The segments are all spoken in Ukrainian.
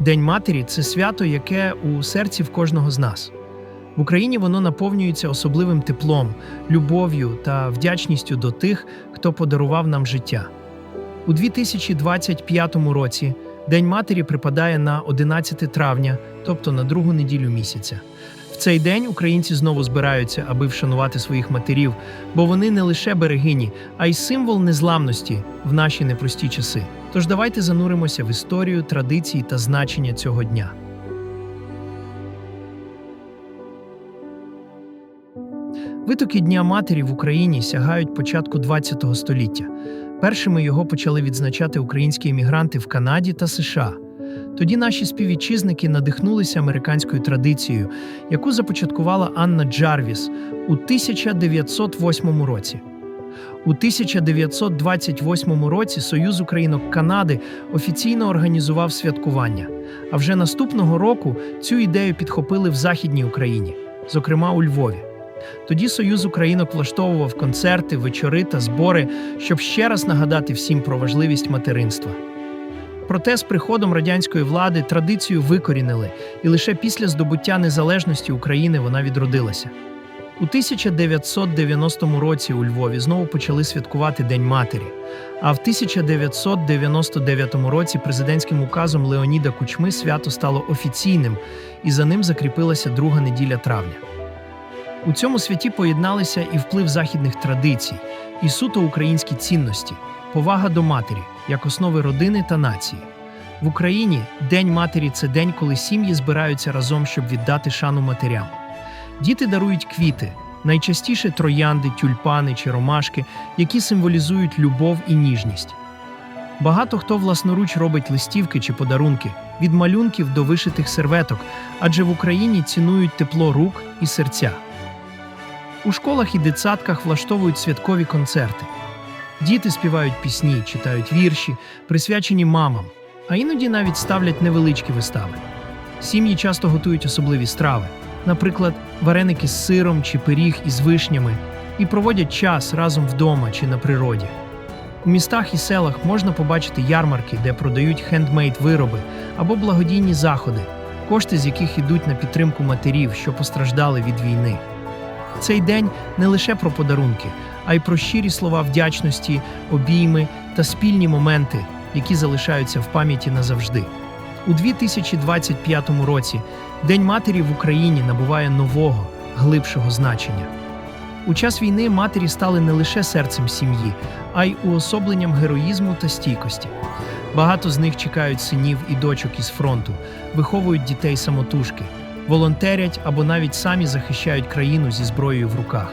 День матері це свято, яке у серці в кожного з нас. В Україні воно наповнюється особливим теплом, любов'ю та вдячністю до тих, хто подарував нам життя. У 2025 році День матері припадає на 11 травня, тобто на другу неділю місяця. В цей день українці знову збираються, аби вшанувати своїх матерів, бо вони не лише берегині, а й символ незламності в наші непрості часи. Тож давайте зануримося в історію, традиції та значення цього дня. Витоки Дня матері в Україні сягають початку ХХ століття. Першими його почали відзначати українські емігранти в Канаді та США. Тоді наші співвітчизники надихнулися американською традицією, яку започаткувала Анна Джарвіс у 1908 році. У 1928 році Союз Українок Канади офіційно організував святкування. А вже наступного року цю ідею підхопили в Західній Україні, зокрема у Львові. Тоді Союз Українок влаштовував концерти, вечори та збори, щоб ще раз нагадати всім про важливість материнства. Проте з приходом радянської влади традицію викорінили, і лише після здобуття незалежності України вона відродилася. У 1990 році у Львові знову почали святкувати День матері. А в 1999 році президентським указом Леоніда Кучми свято стало офіційним, і за ним закріпилася друга неділя травня. У цьому святі поєдналися і вплив західних традицій, і суто українські цінності, повага до матері як основи родини та нації. В Україні День матері це день, коли сім'ї збираються разом, щоб віддати шану матерям. Діти дарують квіти, найчастіше троянди, тюльпани чи ромашки, які символізують любов і ніжність. Багато хто власноруч робить листівки чи подарунки від малюнків до вишитих серветок, адже в Україні цінують тепло рук і серця. У школах і дитсадках влаштовують святкові концерти. Діти співають пісні, читають вірші, присвячені мамам, а іноді навіть ставлять невеличкі вистави. Сім'ї часто готують особливі страви, наприклад, вареники з сиром чи пиріг із вишнями, і проводять час разом вдома чи на природі. У містах і селах можна побачити ярмарки, де продають хендмейд вироби або благодійні заходи, кошти з яких йдуть на підтримку матерів, що постраждали від війни. Цей день не лише про подарунки, а й про щирі слова вдячності, обійми та спільні моменти, які залишаються в пам'яті назавжди. У 2025 році День матері в Україні набуває нового, глибшого значення. У час війни матері стали не лише серцем сім'ї, а й уособленням героїзму та стійкості. Багато з них чекають синів і дочок із фронту, виховують дітей самотужки, волонтерять або навіть самі захищають країну зі зброєю в руках.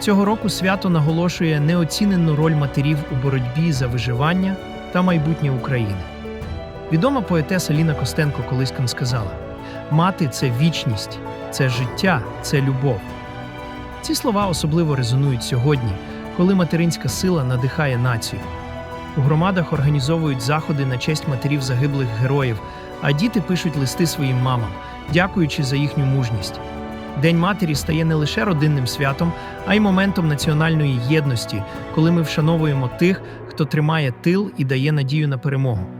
Цього року свято наголошує неоцінену роль матерів у боротьбі за виживання та майбутнє України. Відома поетеса Ліна Костенко колись сказала: мати це вічність, це життя, це любов. Ці слова особливо резонують сьогодні, коли материнська сила надихає націю. У громадах організовують заходи на честь матерів загиблих героїв, а діти пишуть листи своїм мамам, дякуючи за їхню мужність. День матері стає не лише родинним святом, а й моментом національної єдності, коли ми вшановуємо тих, хто тримає тил і дає надію на перемогу.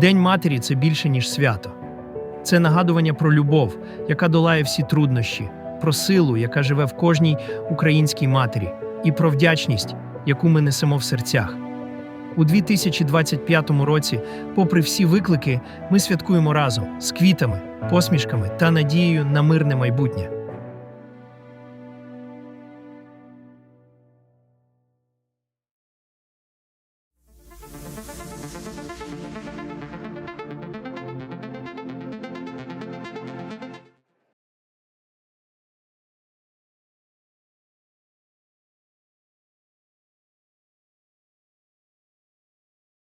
День матері це більше, ніж свято. Це нагадування про любов, яка долає всі труднощі, про силу, яка живе в кожній українській матері, і про вдячність, яку ми несемо в серцях. У 2025 році, попри всі виклики, ми святкуємо разом з квітами, посмішками та надією на мирне майбутнє.